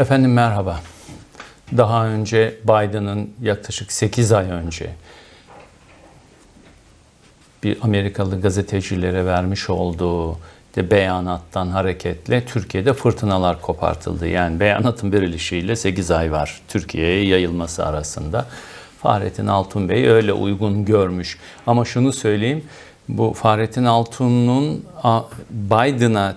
Efendim merhaba. Daha önce Biden'ın yaklaşık 8 ay önce bir Amerikalı gazetecilere vermiş olduğu de beyanattan hareketle Türkiye'de fırtınalar kopartıldı. Yani beyanatın verilişiyle 8 ay var Türkiye'ye yayılması arasında. Fahrettin Altun Bey öyle uygun görmüş. Ama şunu söyleyeyim, bu Fahrettin Altun'un Biden'a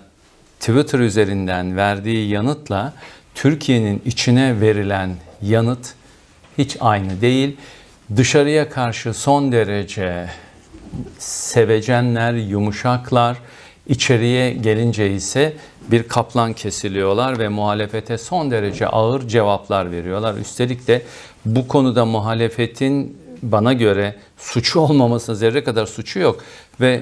Twitter üzerinden verdiği yanıtla Türkiye'nin içine verilen yanıt hiç aynı değil. Dışarıya karşı son derece sevecenler, yumuşaklar. İçeriye gelince ise bir kaplan kesiliyorlar ve muhalefete son derece ağır cevaplar veriyorlar. Üstelik de bu konuda muhalefetin bana göre suçu olmamasına zerre kadar suçu yok ve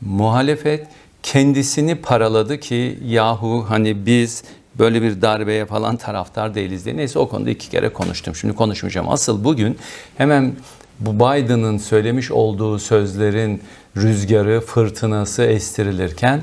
muhalefet kendisini paraladı ki yahu hani biz böyle bir darbeye falan taraftar değiliz diye. Neyse o konuda iki kere konuştum. Şimdi konuşmayacağım. Asıl bugün hemen bu Biden'ın söylemiş olduğu sözlerin rüzgarı, fırtınası estirilirken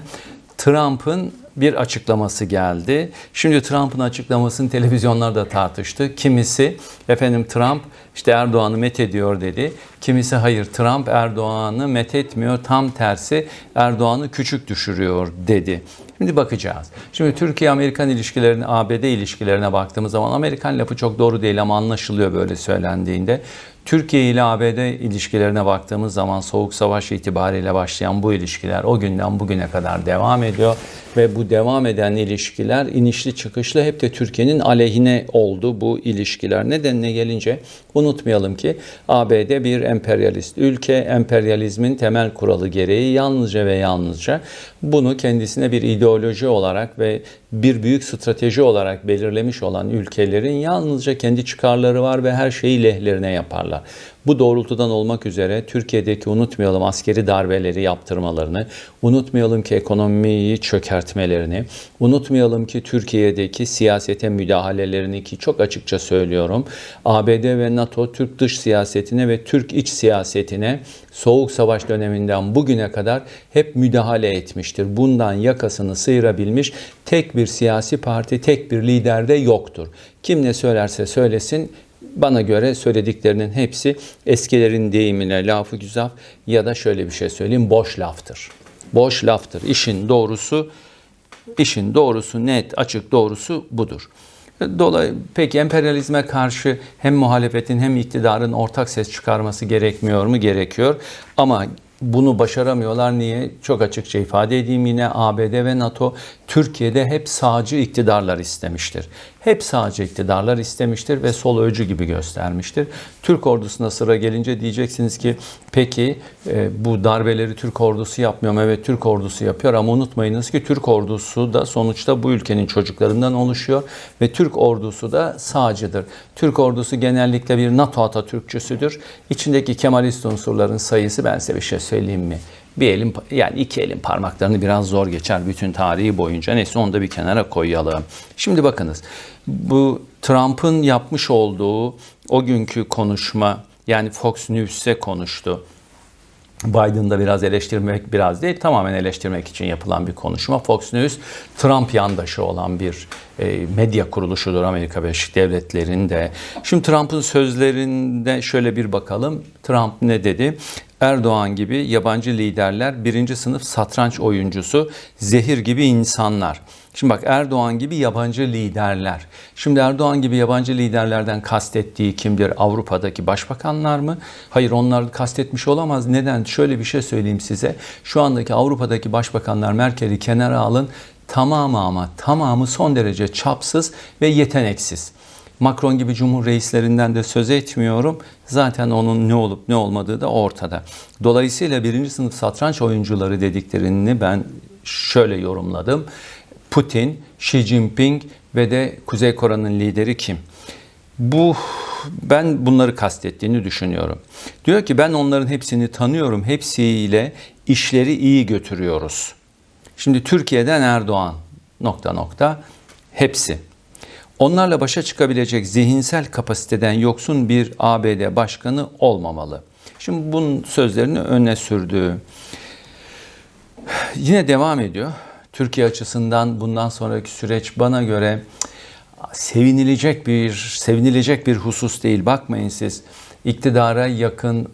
Trump'ın bir açıklaması geldi. Şimdi Trump'ın açıklamasını televizyonlarda tartıştı. Kimisi efendim Trump işte Erdoğan'ı met ediyor dedi. Kimisi hayır Trump Erdoğan'ı met etmiyor. Tam tersi Erdoğan'ı küçük düşürüyor dedi. Şimdi bakacağız. Şimdi Türkiye-Amerikan ilişkilerine, ABD ilişkilerine baktığımız zaman Amerikan lafı çok doğru değil ama anlaşılıyor böyle söylendiğinde. Türkiye ile ABD ilişkilerine baktığımız zaman Soğuk Savaş itibariyle başlayan bu ilişkiler o günden bugüne kadar devam ediyor ve bu devam eden ilişkiler inişli çıkışlı hep de Türkiye'nin aleyhine oldu bu ilişkiler. Nedenine gelince unutmayalım ki ABD bir emperyalist ülke, emperyalizmin temel kuralı gereği yalnızca ve yalnızca bunu kendisine bir ideoloji olarak ve bir büyük strateji olarak belirlemiş olan ülkelerin yalnızca kendi çıkarları var ve her şeyi lehlerine yaparlar. Bu doğrultudan olmak üzere Türkiye'deki unutmayalım askeri darbeleri yaptırmalarını, unutmayalım ki ekonomiyi çökertmelerini, unutmayalım ki Türkiye'deki siyasete müdahalelerini ki çok açıkça söylüyorum. ABD ve NATO Türk dış siyasetine ve Türk iç siyasetine Soğuk Savaş döneminden bugüne kadar hep müdahale etmiştir. Bundan yakasını sıyırabilmiş tek bir siyasi parti, tek bir lider de yoktur. Kim ne söylerse söylesin bana göre söylediklerinin hepsi eskilerin deyimine lafı güzel ya da şöyle bir şey söyleyeyim boş laftır. Boş laftır. İşin doğrusu işin doğrusu net, açık doğrusu budur. Dolay peki emperyalizme karşı hem muhalefetin hem iktidarın ortak ses çıkarması gerekmiyor mu? Gerekiyor. Ama bunu başaramıyorlar. Niye? Çok açıkça ifade edeyim yine ABD ve NATO Türkiye'de hep sağcı iktidarlar istemiştir. Hep sağcı iktidarlar istemiştir ve sol öcü gibi göstermiştir. Türk ordusuna sıra gelince diyeceksiniz ki peki e, bu darbeleri Türk ordusu yapmıyor mu? Evet Türk ordusu yapıyor ama unutmayınız ki Türk ordusu da sonuçta bu ülkenin çocuklarından oluşuyor ve Türk ordusu da sağcıdır. Türk ordusu genellikle bir NATO Atatürkçüsüdür. İçindeki Kemalist unsurların sayısı ben size bir şey söyleyeyim mi? bir elin yani iki elin parmaklarını biraz zor geçer bütün tarihi boyunca. Neyse onu da bir kenara koyalım. Şimdi bakınız bu Trump'ın yapmış olduğu o günkü konuşma yani Fox News'e konuştu. Biden'da biraz eleştirmek biraz değil tamamen eleştirmek için yapılan bir konuşma. Fox News Trump yandaşı olan bir e, medya kuruluşudur Amerika Birleşik Devletleri'nde. Şimdi Trump'ın sözlerinde şöyle bir bakalım. Trump ne dedi? Erdoğan gibi yabancı liderler birinci sınıf satranç oyuncusu, zehir gibi insanlar. Şimdi bak Erdoğan gibi yabancı liderler. Şimdi Erdoğan gibi yabancı liderlerden kastettiği kimdir? Avrupa'daki başbakanlar mı? Hayır onlar kastetmiş olamaz. Neden? Şöyle bir şey söyleyeyim size. Şu andaki Avrupa'daki başbakanlar Merkel'i kenara alın. Tamamı ama tamamı son derece çapsız ve yeteneksiz. Macron gibi cumhur reislerinden de söz etmiyorum. Zaten onun ne olup ne olmadığı da ortada. Dolayısıyla birinci sınıf satranç oyuncuları dediklerini ben şöyle yorumladım. Putin, Xi Jinping ve de Kuzey Kore'nin lideri kim? Bu ben bunları kastettiğini düşünüyorum. Diyor ki ben onların hepsini tanıyorum. Hepsiyle işleri iyi götürüyoruz. Şimdi Türkiye'den Erdoğan nokta nokta hepsi. Onlarla başa çıkabilecek zihinsel kapasiteden yoksun bir ABD başkanı olmamalı. Şimdi bunun sözlerini öne sürdü. Yine devam ediyor. Türkiye açısından bundan sonraki süreç bana göre sevinilecek bir sevinilecek bir husus değil. Bakmayın siz iktidara yakın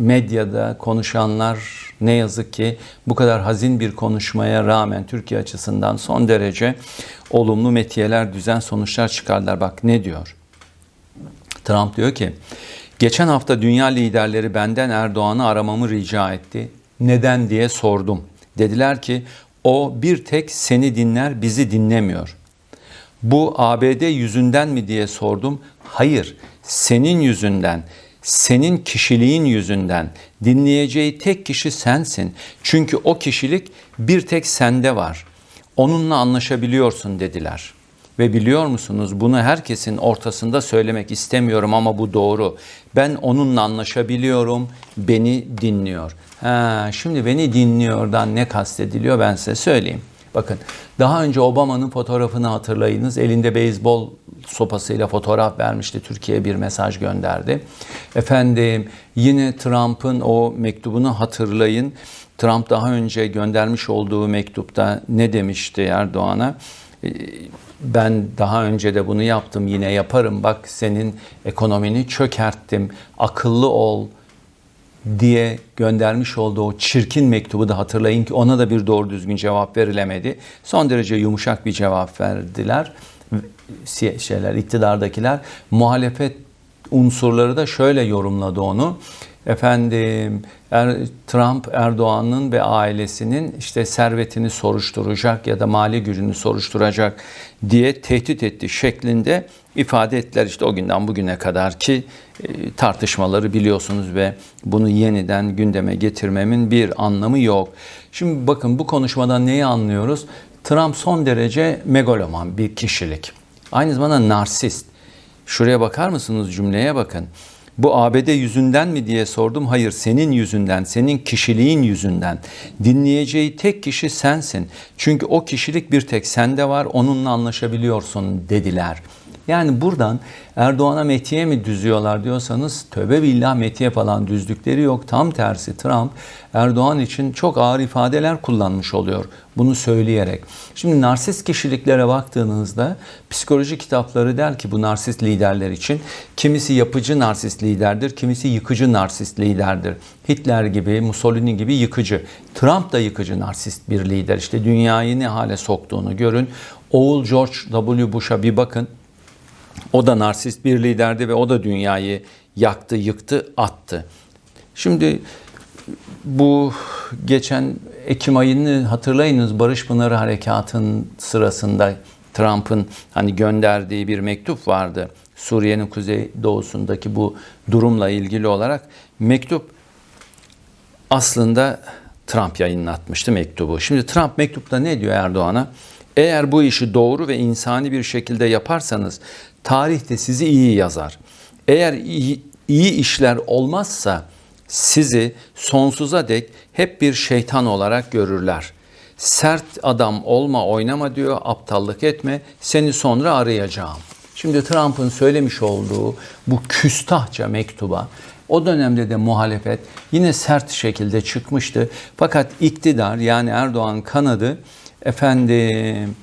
medyada konuşanlar ne yazık ki bu kadar hazin bir konuşmaya rağmen Türkiye açısından son derece olumlu metiyeler, düzen sonuçlar çıkardılar. Bak ne diyor? Trump diyor ki geçen hafta dünya liderleri benden Erdoğan'ı aramamı rica etti. Neden diye sordum. Dediler ki o bir tek seni dinler bizi dinlemiyor. Bu ABD yüzünden mi diye sordum. Hayır, senin yüzünden, senin kişiliğin yüzünden dinleyeceği tek kişi sensin. Çünkü o kişilik bir tek sende var. Onunla anlaşabiliyorsun dediler. Ve biliyor musunuz bunu herkesin ortasında söylemek istemiyorum ama bu doğru. Ben onunla anlaşabiliyorum, beni dinliyor. Ha, şimdi beni dinliyordan ne kastediliyor ben size söyleyeyim. Bakın daha önce Obama'nın fotoğrafını hatırlayınız. Elinde beyzbol sopasıyla fotoğraf vermişti. Türkiye'ye bir mesaj gönderdi. Efendim yine Trump'ın o mektubunu hatırlayın. Trump daha önce göndermiş olduğu mektupta ne demişti Erdoğan'a? Ee, ben daha önce de bunu yaptım yine yaparım. Bak senin ekonomini çökerttim. Akıllı ol diye göndermiş olduğu o çirkin mektubu da hatırlayın ki ona da bir doğru düzgün cevap verilemedi. Son derece yumuşak bir cevap verdiler. Şeyler, iktidardakiler muhalefet unsurları da şöyle yorumladı onu. Efendim er, Trump Erdoğan'ın ve ailesinin işte servetini soruşturacak ya da mali gücünü soruşturacak diye tehdit etti şeklinde ifade ettiler. İşte o günden bugüne kadar ki e, tartışmaları biliyorsunuz ve bunu yeniden gündeme getirmemin bir anlamı yok. Şimdi bakın bu konuşmadan neyi anlıyoruz? Trump son derece megaloman bir kişilik. Aynı zamanda narsist. Şuraya bakar mısınız cümleye bakın. Bu ABD yüzünden mi diye sordum. Hayır senin yüzünden, senin kişiliğin yüzünden. Dinleyeceği tek kişi sensin. Çünkü o kişilik bir tek sende var, onunla anlaşabiliyorsun dediler. Yani buradan Erdoğan'a metiye mi düzüyorlar diyorsanız töbe billah metiye falan düzdükleri yok. Tam tersi Trump Erdoğan için çok ağır ifadeler kullanmış oluyor bunu söyleyerek. Şimdi narsist kişiliklere baktığınızda psikoloji kitapları der ki bu narsist liderler için kimisi yapıcı narsist liderdir, kimisi yıkıcı narsist liderdir. Hitler gibi, Mussolini gibi yıkıcı. Trump da yıkıcı narsist bir lider. İşte dünyayı ne hale soktuğunu görün. Oğul George W. Bush'a bir bakın. O da narsist bir liderdi ve o da dünyayı yaktı, yıktı, attı. Şimdi bu geçen Ekim ayını hatırlayınız Barış Pınarı Harekatı'nın sırasında Trump'ın hani gönderdiği bir mektup vardı. Suriye'nin kuzey doğusundaki bu durumla ilgili olarak mektup aslında Trump yayınlatmıştı mektubu. Şimdi Trump mektupta ne diyor Erdoğan'a? Eğer bu işi doğru ve insani bir şekilde yaparsanız tarih de sizi iyi yazar. Eğer iyi, iyi işler olmazsa sizi sonsuza dek hep bir şeytan olarak görürler. Sert adam olma oynama diyor, aptallık etme, seni sonra arayacağım. Şimdi Trump'ın söylemiş olduğu bu küstahça mektuba o dönemde de muhalefet yine sert şekilde çıkmıştı. Fakat iktidar yani Erdoğan kanadı efendim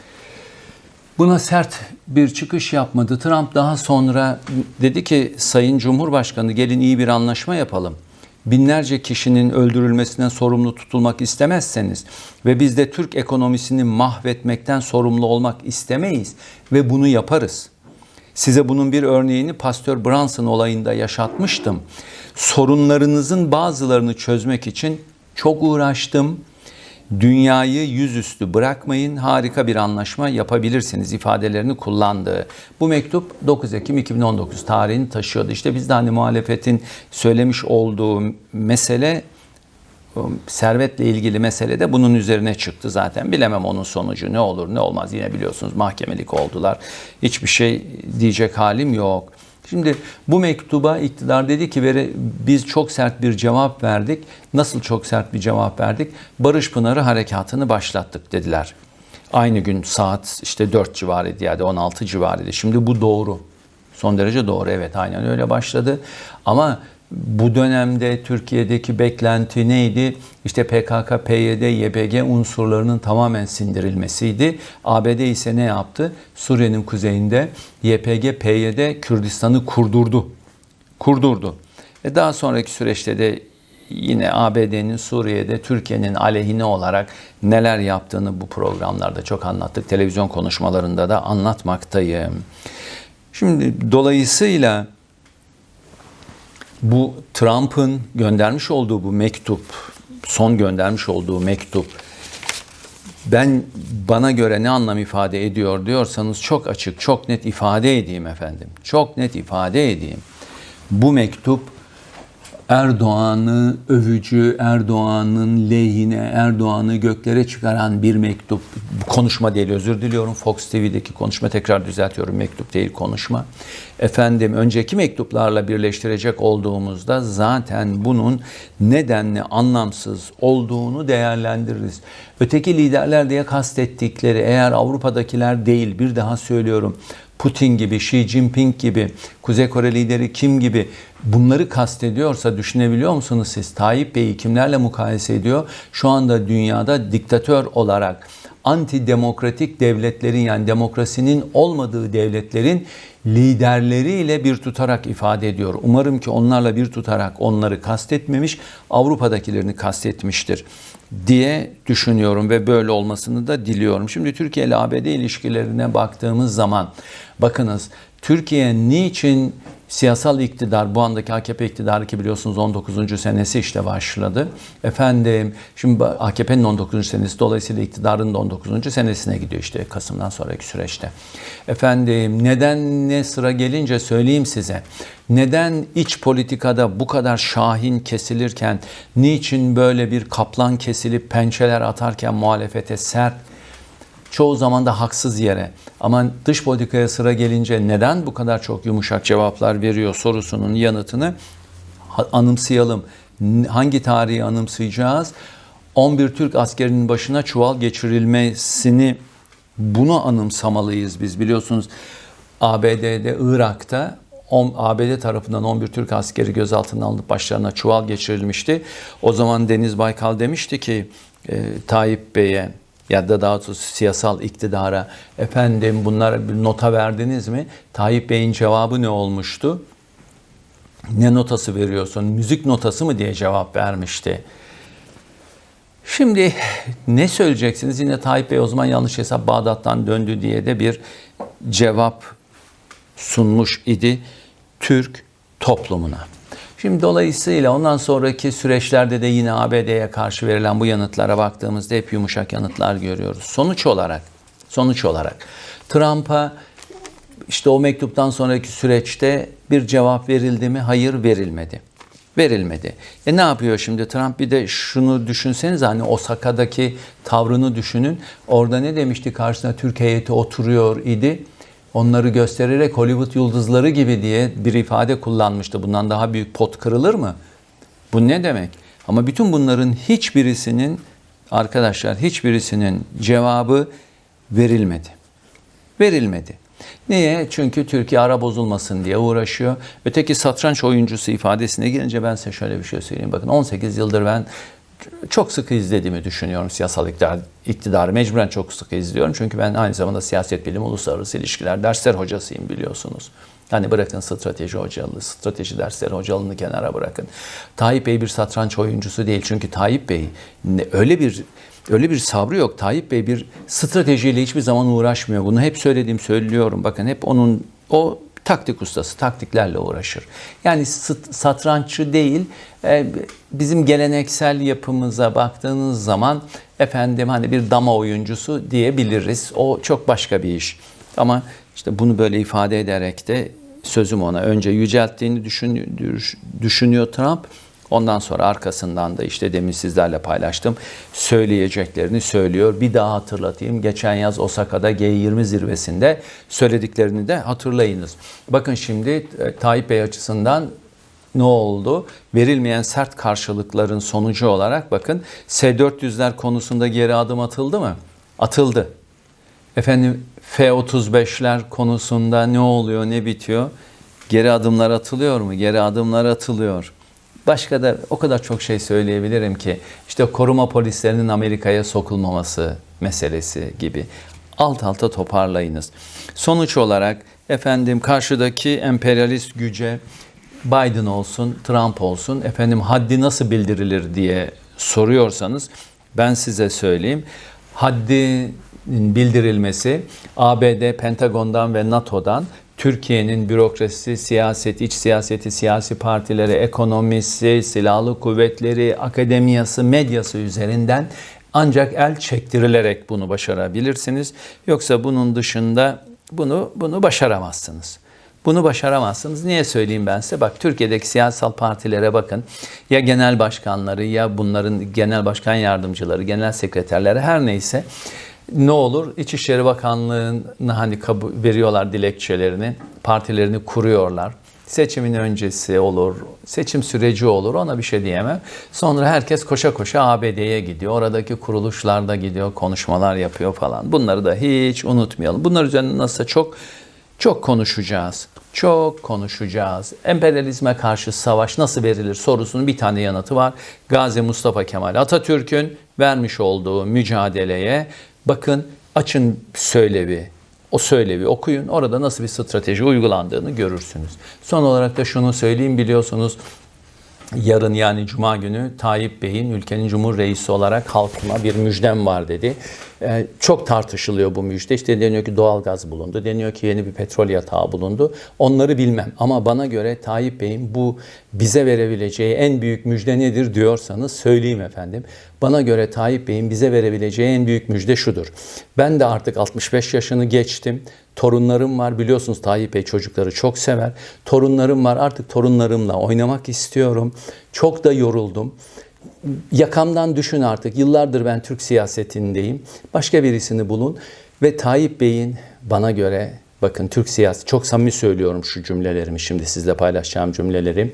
Buna sert bir çıkış yapmadı. Trump daha sonra dedi ki Sayın Cumhurbaşkanı gelin iyi bir anlaşma yapalım. Binlerce kişinin öldürülmesinden sorumlu tutulmak istemezseniz ve biz de Türk ekonomisini mahvetmekten sorumlu olmak istemeyiz ve bunu yaparız. Size bunun bir örneğini Pastor Brunson olayında yaşatmıştım. Sorunlarınızın bazılarını çözmek için çok uğraştım dünyayı yüzüstü bırakmayın, harika bir anlaşma yapabilirsiniz ifadelerini kullandığı. Bu mektup 9 Ekim 2019 tarihini taşıyordu. İşte biz de hani muhalefetin söylemiş olduğu mesele servetle ilgili mesele de bunun üzerine çıktı zaten. Bilemem onun sonucu ne olur ne olmaz yine biliyorsunuz mahkemelik oldular. Hiçbir şey diyecek halim yok. Şimdi bu mektuba iktidar dedi ki biz çok sert bir cevap verdik. Nasıl çok sert bir cevap verdik? Barış Pınarı harekatını başlattık dediler. Aynı gün saat işte 4 civarıydı yani 16 civarıydı. Şimdi bu doğru. Son derece doğru evet aynen öyle başladı. Ama Bu dönemde Türkiye'deki beklenti neydi? İşte PKK, PYD, YPG unsurlarının tamamen sindirilmesiydi. ABD ise ne yaptı? Suriye'nin kuzeyinde YPG, PYD Kürdistan'ı kurdurdu. Kurdurdu. E daha sonraki süreçte de yine ABD'nin Suriye'de Türkiye'nin aleyhine olarak neler yaptığını bu programlarda çok anlattık. Televizyon konuşmalarında da anlatmaktayım. Şimdi dolayısıyla bu Trump'ın göndermiş olduğu bu mektup, son göndermiş olduğu mektup ben bana göre ne anlam ifade ediyor diyorsanız çok açık, çok net ifade edeyim efendim. Çok net ifade edeyim. Bu mektup Erdoğan'ı övücü, Erdoğan'ın lehine, Erdoğan'ı göklere çıkaran bir mektup. Konuşma değil özür diliyorum. Fox TV'deki konuşma tekrar düzeltiyorum. Mektup değil konuşma. Efendim önceki mektuplarla birleştirecek olduğumuzda zaten bunun nedenli anlamsız olduğunu değerlendiririz. Öteki liderler diye kastettikleri eğer Avrupa'dakiler değil bir daha söylüyorum. Putin gibi, Xi Jinping gibi, Kuzey Kore lideri Kim gibi bunları kastediyorsa düşünebiliyor musunuz siz? Tayyip Bey'i kimlerle mukayese ediyor? Şu anda dünyada diktatör olarak antidemokratik devletlerin yani demokrasinin olmadığı devletlerin liderleriyle bir tutarak ifade ediyor. Umarım ki onlarla bir tutarak onları kastetmemiş, Avrupa'dakilerini kastetmiştir diye düşünüyorum ve böyle olmasını da diliyorum. Şimdi Türkiye ile ABD ilişkilerine baktığımız zaman bakınız Türkiye niçin siyasal iktidar bu andaki AKP iktidarı ki biliyorsunuz 19. senesi işte başladı. Efendim şimdi AKP'nin 19. senesi dolayısıyla iktidarın da 19. senesine gidiyor işte Kasım'dan sonraki süreçte. Efendim neden ne sıra gelince söyleyeyim size. Neden iç politikada bu kadar şahin kesilirken niçin böyle bir kaplan kesilip pençeler atarken muhalefete sert çoğu zaman da haksız yere ama dış politikaya sıra gelince neden bu kadar çok yumuşak cevaplar veriyor sorusunun yanıtını anımsayalım. Hangi tarihi anımsayacağız? 11 Türk askerinin başına çuval geçirilmesini bunu anımsamalıyız biz biliyorsunuz. ABD'de, Irak'ta ABD tarafından 11 Türk askeri gözaltına alınıp başlarına çuval geçirilmişti. O zaman Deniz Baykal demişti ki e, Tayyip Bey'e ya da daha doğrusu siyasal iktidara efendim bunlara bir nota verdiniz mi? Tayyip Bey'in cevabı ne olmuştu? Ne notası veriyorsun? Müzik notası mı diye cevap vermişti. Şimdi ne söyleyeceksiniz? Yine Tayyip Bey o zaman yanlış hesap Bağdat'tan döndü diye de bir cevap sunmuş idi Türk toplumuna. Şimdi dolayısıyla ondan sonraki süreçlerde de yine ABD'ye karşı verilen bu yanıtlara baktığımızda hep yumuşak yanıtlar görüyoruz. Sonuç olarak, sonuç olarak Trump'a işte o mektuptan sonraki süreçte bir cevap verildi mi? Hayır verilmedi. Verilmedi. E ne yapıyor şimdi Trump? Bir de şunu düşünseniz hani Osaka'daki tavrını düşünün. Orada ne demişti karşısına Türk heyeti oturuyor idi onları göstererek Hollywood yıldızları gibi diye bir ifade kullanmıştı. Bundan daha büyük pot kırılır mı? Bu ne demek? Ama bütün bunların hiçbirisinin arkadaşlar hiçbirisinin cevabı verilmedi. Verilmedi. Niye? Çünkü Türkiye ara bozulmasın diye uğraşıyor. Öteki satranç oyuncusu ifadesine gelince ben size şöyle bir şey söyleyeyim. Bakın 18 yıldır ben çok sıkı izlediğimi düşünüyorum siyasal iktidar, iktidarı. Mecburen çok sıkı izliyorum. Çünkü ben aynı zamanda siyaset bilimi, uluslararası ilişkiler dersler hocasıyım biliyorsunuz. Hani bırakın strateji hocalığı, strateji dersleri hocalığını kenara bırakın. Tayyip Bey bir satranç oyuncusu değil. Çünkü Tayyip Bey öyle bir öyle bir sabrı yok. Tayyip Bey bir stratejiyle hiçbir zaman uğraşmıyor. Bunu hep söylediğim söylüyorum. Bakın hep onun o taktik ustası, taktiklerle uğraşır. Yani satranççı değil, e, bizim geleneksel yapımıza baktığınız zaman efendim hani bir dama oyuncusu diyebiliriz. O çok başka bir iş. Ama işte bunu böyle ifade ederek de sözüm ona önce yücelttiğini düşünüyor Trump. Ondan sonra arkasından da işte demin sizlerle paylaştım. Söyleyeceklerini söylüyor. Bir daha hatırlatayım. Geçen yaz Osaka'da G20 zirvesinde söylediklerini de hatırlayınız. Bakın şimdi e, Tayyip Bey açısından ne oldu? Verilmeyen sert karşılıkların sonucu olarak bakın S-400'ler konusunda geri adım atıldı mı? Atıldı. Efendim F-35'ler konusunda ne oluyor, ne bitiyor? Geri adımlar atılıyor mu? Geri adımlar atılıyor. Başka da o kadar çok şey söyleyebilirim ki işte koruma polislerinin Amerika'ya sokulmaması meselesi gibi. Alt alta toparlayınız. Sonuç olarak efendim karşıdaki emperyalist güce Biden olsun, Trump olsun efendim haddi nasıl bildirilir diye soruyorsanız ben size söyleyeyim. Haddin bildirilmesi ABD, Pentagon'dan ve NATO'dan Türkiye'nin bürokrasisi, siyaseti, iç siyaseti, siyasi partileri, ekonomisi, silahlı kuvvetleri, akademiyası, medyası üzerinden ancak el çektirilerek bunu başarabilirsiniz. Yoksa bunun dışında bunu bunu başaramazsınız. Bunu başaramazsınız. Niye söyleyeyim ben size? Bak Türkiye'deki siyasal partilere bakın. Ya genel başkanları ya bunların genel başkan yardımcıları, genel sekreterleri her neyse ne olur? İçişleri Bakanlığı'na hani kabul veriyorlar dilekçelerini, partilerini kuruyorlar. Seçimin öncesi olur, seçim süreci olur ona bir şey diyemem. Sonra herkes koşa koşa ABD'ye gidiyor. Oradaki kuruluşlarda gidiyor, konuşmalar yapıyor falan. Bunları da hiç unutmayalım. Bunlar üzerine nasıl çok çok konuşacağız. Çok konuşacağız. Emperyalizme karşı savaş nasıl verilir sorusunun bir tane yanıtı var. Gazi Mustafa Kemal Atatürk'ün vermiş olduğu mücadeleye bakın açın söylevi. O söylevi okuyun. Orada nasıl bir strateji uygulandığını görürsünüz. Son olarak da şunu söyleyeyim biliyorsunuz yarın yani Cuma günü Tayyip Bey'in ülkenin Cumhur olarak halkıma bir müjdem var dedi. Ee, çok tartışılıyor bu müjde. İşte deniyor ki doğalgaz bulundu. Deniyor ki yeni bir petrol yatağı bulundu. Onları bilmem ama bana göre Tayyip Bey'in bu bize verebileceği en büyük müjde nedir diyorsanız söyleyeyim efendim. Bana göre Tayyip Bey'in bize verebileceği en büyük müjde şudur. Ben de artık 65 yaşını geçtim. Torunlarım var biliyorsunuz Tayyip Bey çocukları çok sever. Torunlarım var artık torunlarımla oynamak istiyorum. Çok da yoruldum. Yakamdan düşün artık. Yıllardır ben Türk siyasetindeyim. Başka birisini bulun. Ve Tayyip Bey'in bana göre bakın Türk siyasi çok samimi söylüyorum şu cümlelerimi şimdi sizle paylaşacağım cümleleri.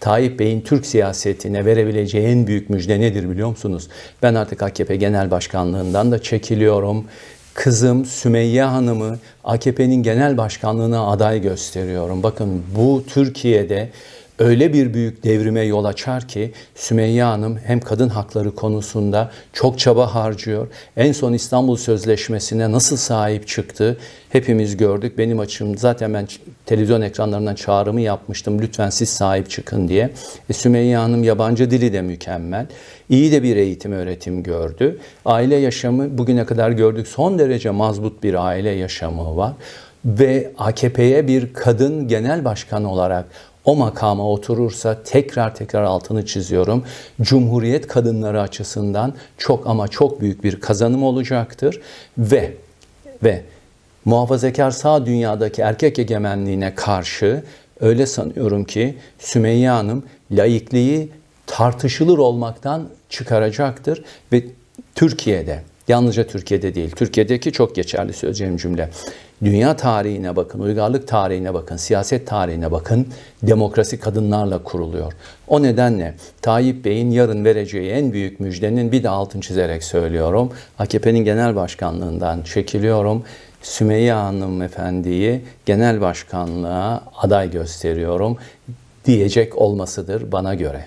Tayyip Bey'in Türk siyasetine verebileceği en büyük müjde nedir biliyor musunuz? Ben artık AKP Genel Başkanlığından da çekiliyorum kızım Sümeyye Hanım'ı AKP'nin genel başkanlığına aday gösteriyorum. Bakın bu Türkiye'de öyle bir büyük devrime yol açar ki Sümeyye Hanım hem kadın hakları konusunda çok çaba harcıyor. En son İstanbul Sözleşmesi'ne nasıl sahip çıktı hepimiz gördük. Benim açım zaten ben televizyon ekranlarından çağrımı yapmıştım. Lütfen siz sahip çıkın diye. E, Sümeyye Hanım yabancı dili de mükemmel. İyi de bir eğitim öğretim gördü. Aile yaşamı bugüne kadar gördük son derece mazbut bir aile yaşamı var. Ve AKP'ye bir kadın genel başkan olarak o makama oturursa tekrar tekrar altını çiziyorum. Cumhuriyet kadınları açısından çok ama çok büyük bir kazanım olacaktır ve ve muhafazakar sağ dünyadaki erkek egemenliğine karşı öyle sanıyorum ki Sümeyye Hanım laikliği tartışılır olmaktan çıkaracaktır ve Türkiye'de Yalnızca Türkiye'de değil, Türkiye'deki çok geçerli söyleyeceğim cümle. Dünya tarihine bakın, uygarlık tarihine bakın, siyaset tarihine bakın. Demokrasi kadınlarla kuruluyor. O nedenle Tayyip Bey'in yarın vereceği en büyük müjdenin bir de altın çizerek söylüyorum. AKP'nin genel başkanlığından çekiliyorum. Sümeyye Hanım Efendi'yi genel başkanlığa aday gösteriyorum diyecek olmasıdır bana göre.